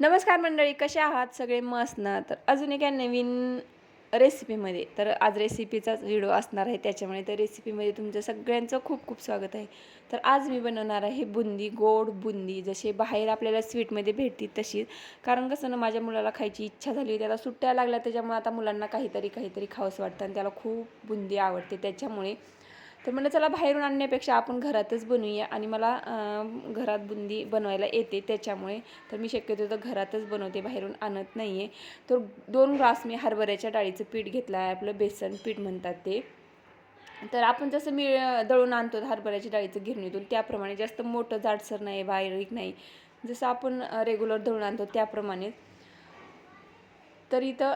नमस्कार मंडळी कसे आहात? सगळे मस्त ना? तर अजून एका नवीन रेसिपीमध्ये तर आज रेसिपीचाच व्हिडिओ असणार आहे. त्याच्यामुळे तर रेसिपीमध्ये तुमचं सगळ्यांचं खूप खूप स्वागत आहे. तर आज मी बनवणार आहे बुंदी गोड बुंदी. जसे बाहेर आपल्याला स्वीटमध्ये भेटतील तशीच कारण कसं ना माझ्या मुलाला खायची इच्छा झाली होती. आता सुट्ट्या लागल्या त्याच्यामुळे आता मुलांना काहीतरी काहीतरी खावंसं वाटतं. आणि त्याला खूप बुंदी आवडते. त्याच्यामुळे तर म्हणलं चला बाहेरून आणण्यापेक्षा आपण घरातच बनवूया आणि मला घरात बुंदी बनवायला येते त्याच्यामुळे. तर मी शक्यतो तर घरातच बनवते बाहेरून आणत नाही आहे तर दोन ग्लास मी हरभऱ्याच्या डाळीचं पीठ घेतलं आहे आपलं बेसन पीठ म्हणतात ते. तर आपण जसं मी दळून आणतो हरभऱ्याच्या डाळीचं गिरणीतून त्याप्रमाणे जास्त मोठं जाडसर नाही बारीक नाही. जसं आपण रेग्युलर दळून आणतो त्याप्रमाणे. तर इथं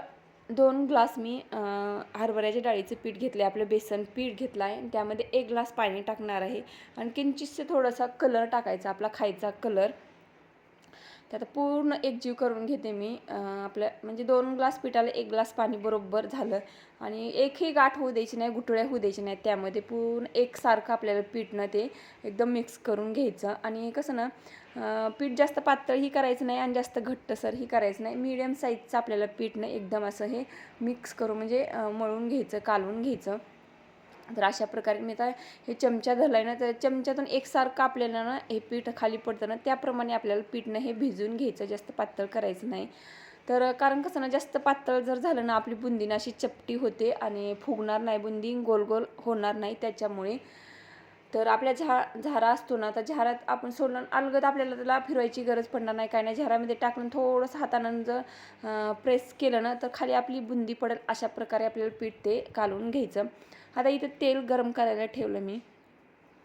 दोन ग्लास मी हरभऱ्याच्या डाळीचं पीठ घेतलं आहे आपलं बेसन पीठ घेतलं आहे त्यामध्ये एक ग्लास पाणी टाकणार आहे. आणि किंचितसे थोडासा कलर टाकायचा आपला खायचा कलर तर आता पूर्ण एकजीव करून घेते मी. आपल्या म्हणजे दोन ग्लास पिठाला एक ग्लास पाणी बरोबर झालं. आणि एकही गाठ होऊ द्यायची नाही गुठळ्या होऊ द्यायची नाही त्यामध्ये. पूर्ण एकसारखं आपल्याला पीठनं ते एकदम मिक्स करून घ्यायचं. आणि कसं ना पीठ जास्त पातळही करायचं नाही आणि जास्त घट्टसरही करायचं नाही. मीडियम साईजचं आपल्याला पीठनं एकदम असं हे मिक्स करून म्हणजे मळून घ्यायचं कालवून घ्यायचं. तर अशा प्रकारे मी आता हे चमचा धरलाय ना तर चमच्यातून एकसारखं आपल्याला ना हे पीठ खाली पडतं ना त्याप्रमाणे आपल्याला पीठनं हे भिजवून घ्यायचं जास्त पातळ करायचं नाही. तर कारण कसं ना जास्त पातळ जर झालं ना आपली बुंदी ना अशी चपटी होते आणि फुगणार नाही बुंदी गोल गोल होणार नाही त्याच्यामुळे तर आपल्या झा झारा असतो ना तर झारात आपण सोडलं अलगद आपल्याला त्याला फिरवायची गरज पडणार नाही काय नाही. झारामध्ये टाकून थोडंसं हातानं जर प्रेस केलं ना तर खाली आपली बुंदी पडेल अशा प्रकारे आपल्याला पीठ ते कालून घ्यायचं. आता इथं तेल गरम करायला ठेवलं मी.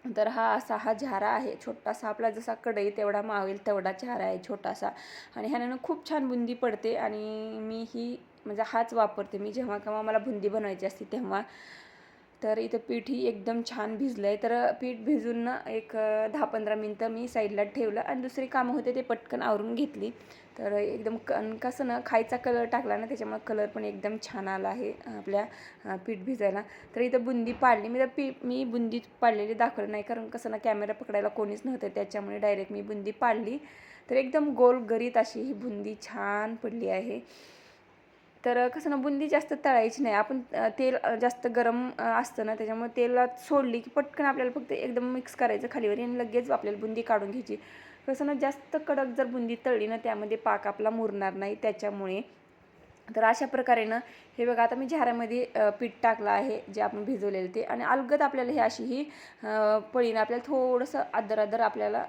तर हा असा हा झारा आहे छोटासा. आपला जसा कढई तेवढा मावेल तेवढा झारा आहे छोटासा. आणि ह्यानं खूप छान बुंदी पडते. आणि मी ही म्हणजे हाच वापरते. मी जेव्हा केव्हा मला बुंदी बनवायची असते तेव्हा तर इथं पीठही एकदम छान भिजलं आहे तर पीठ भिजून ना एक दहा पंधरा मिनटं मी साईडला ठेवलं आणि दुसरी कामं होते ते पटकन आवरून घेतली. तर एकदम क कसं ना खायचा कलर टाकला ना त्याच्यामुळे कलर पण एकदम छान आला आहे आपल्या पीठ भिजायला. तर इथं बुंदी पाडली. मी तर पी मी बुंदी पाडलेली दाखवलं नाही कारण कसं ना कॅमेरा पकडायला कोणीच नव्हतं त्याच्यामुळे डायरेक्ट मी बुंदी पाडली. तर एकदम गोल गरीत अशी ही बुंदी छान पडली आहे. तर कसं ना बुंदी जास्त तळायची नाही. आपण तेल जास्त गरम असतं ना त्याच्यामुळे तेलात सोडली की पटकन आपल्याला फक्त एकदम मिक्स करायचं खालीवर आणि लगेच आपल्याला बुंदी काढून घ्यायची. कसं ना जास्त कडक जर बुंदी तळली ना त्यामध्ये पाक आपला मुरणार नाही. त्याच्यामुळे तर अशा प्रकारे ना हे बघा आता मी झाऱ्यामध्ये पीठ टाकलं आहे जे आपण भिजवलेलं ते. आणि अलगद आपल्याला हे अशी ही पळीनं आपल्याला थोडंसं आदर आदर आपल्याला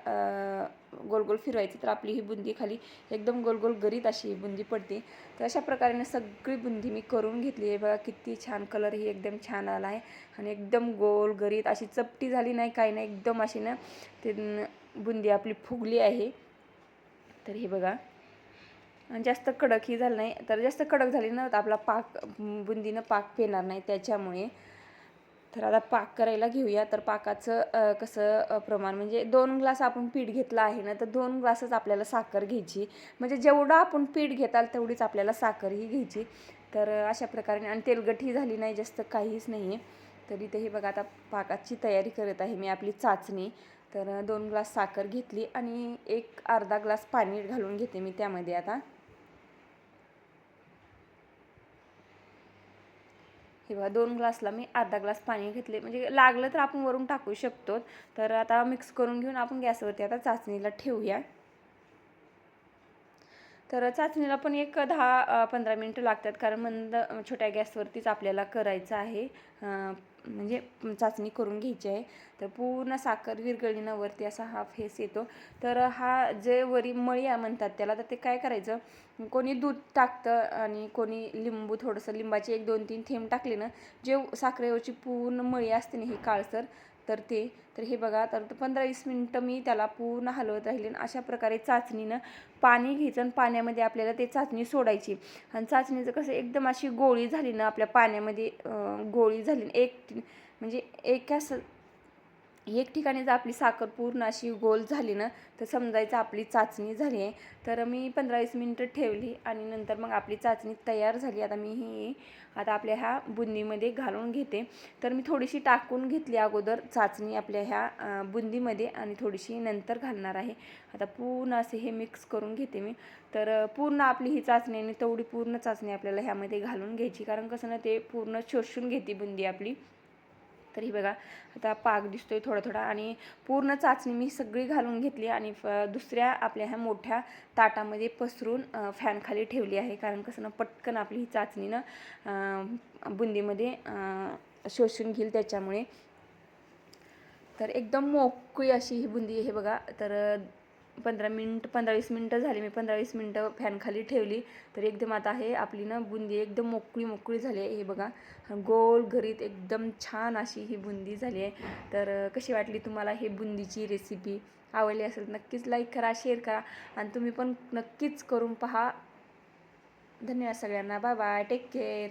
गोल गोल फिरवायचं. तर आपली ही बुंदी खाली एकदम गोल गोल गरीत अशी ही बुंदी पडते. तर अशा प्रकारे सगळी बुंदी मी करून घेतली आहे. बघा किती छान कलर ही एकदम छान आला आहे. आणि एकदम गोल गरीत अशी चपटी झाली नाही काही नाही. एकदम अशी ना ते बुंदी आपली फुगली आहे. तर हे बघा. जास्त कडक ही झालं नाही. तर जास्त कडक झाली ना तर आपला पाक बुंदीनं पाक पेणार नाही त्याच्यामुळे. तर आता पाक करायला घेऊया. तर पाकाचं कसं प्रमाण म्हणजे दोन ग्लास आपण पीठ घेतलं आहे ना तर दोन ग्लासच आपल्याला साखर घ्यायची. म्हणजे जेवढं आपण पीठ घेताल तेवढीच आपल्याला साखरही घ्यायची. तर अशा प्रकारे आणि तेलगटही झाली नाही जास्त काहीच नाही. आहे तरी इथे हे बघा आता पाकाची तयारी करत आहे मी आपली चाचणी. तर दोन ग्लास साखर घेतली आणि एक अर्धा ग्लास पाणी घालून घेते मी त्यामध्ये आता. हे बघा दोन ग्लासला मी अर्धा ग्लास पाणी घेतले. म्हणजे लागलं तर आपण वरून टाकू शकतो. तर आता मिक्स करून घेऊन आपण गॅसवरती आता चाचणीला ठेवूया. तर चाचणीला पण एक दहा पंधरा मिनटं लागतात. कारण मंद छोट्या गॅसवरतीच आपल्याला करायचं आहे. म्हणजे चाचणी करून घ्यायची आहे. तर पूर्ण साखर विरगळीनं वरती असा हा फेस येतो. तर हा जे वरी मळी म्हणतात त्याला तर ते काय करायचं? कोणी दूध टाकतं आणि कोणी लिंबू थोडंसं लिंबाचे एक दोन तीन थेंब टाकले ना जे साखरेवरची पूर्ण मळी असते ना ही काळसर तर ते तर हे बघा तर पंधरा वीस मिनटं मी त्याला पूर्ण हलवत राहिले आणि अशा प्रकारे चाचणीनं पाणी घ्यायचं आणि पाण्यामध्ये आपल्याला ते चाचणी सोडायची. आणि चाचणीचं कसं एकदम अशी गोळी झाली ना आपल्या पाण्यामध्ये गोळी झाली. एक म्हणजे एका स एक ठिकाणी जर आपली साखर पूर्ण अशी गोल झाली ना तर समजायचं आपली चाचणी झाली आहे. तर मी पंधरा वीस मिनटं ठेवली आणि नंतर मग आपली चाचणी तयार झाली. आता मी ही आता आपल्या ह्या बुंदीमध्ये घालून घेते. तर मी थोडीशी टाकून घेतली अगोदर चाचणी आपल्या ह्या बुंदीमध्ये आणि थोडीशी नंतर घालणार आहे. आता पूर्ण असे हे मिक्स करून घेते मी. तर पूर्ण आपली ही चाचणी आणि तेवढी पूर्ण चाचणी आपल्याला ह्यामध्ये घालून घ्यायची. कारण कसं ना ते पूर्ण शोषून घेते बुंदी आपली. तर ही बघा आता पाक दिसतोय थोडा थोडा आणि पूर्ण चाचणी मी सगळी घालून घेतली आणि फ- दुसऱ्या आपल्या ह्या मोठ्या ताटामध्ये पसरून फॅनखाली ठेवली आहे. कारण कसं ना पटकन आपली ही चाचणीनं बुंदीमध्ये शोषून घेईल त्याच्यामुळे. तर एकदम मोकळी अशी ही बुंदी हे बघा. तर पंधरा मिनटं पंधरा वीस मिनटं झाली. मी पंधरा वीस मिनटं फॅनखाली ठेवली. तर एकदम आता हे आपली ना बुंदी एकदम मोकळी मोकळी झाली आहे. हे बघा गोल घरीत एकदम छान अशी ही बुंदी झाली आहे. तर कशी वाटली तुम्हाला हे बुंदीची रेसिपी आवडली असेल नक्कीच लाईक करा शेअर करा. आणि तुम्ही पण नक्कीच करून पहा. धन्यवाद सगळ्यांना. Bye bye take care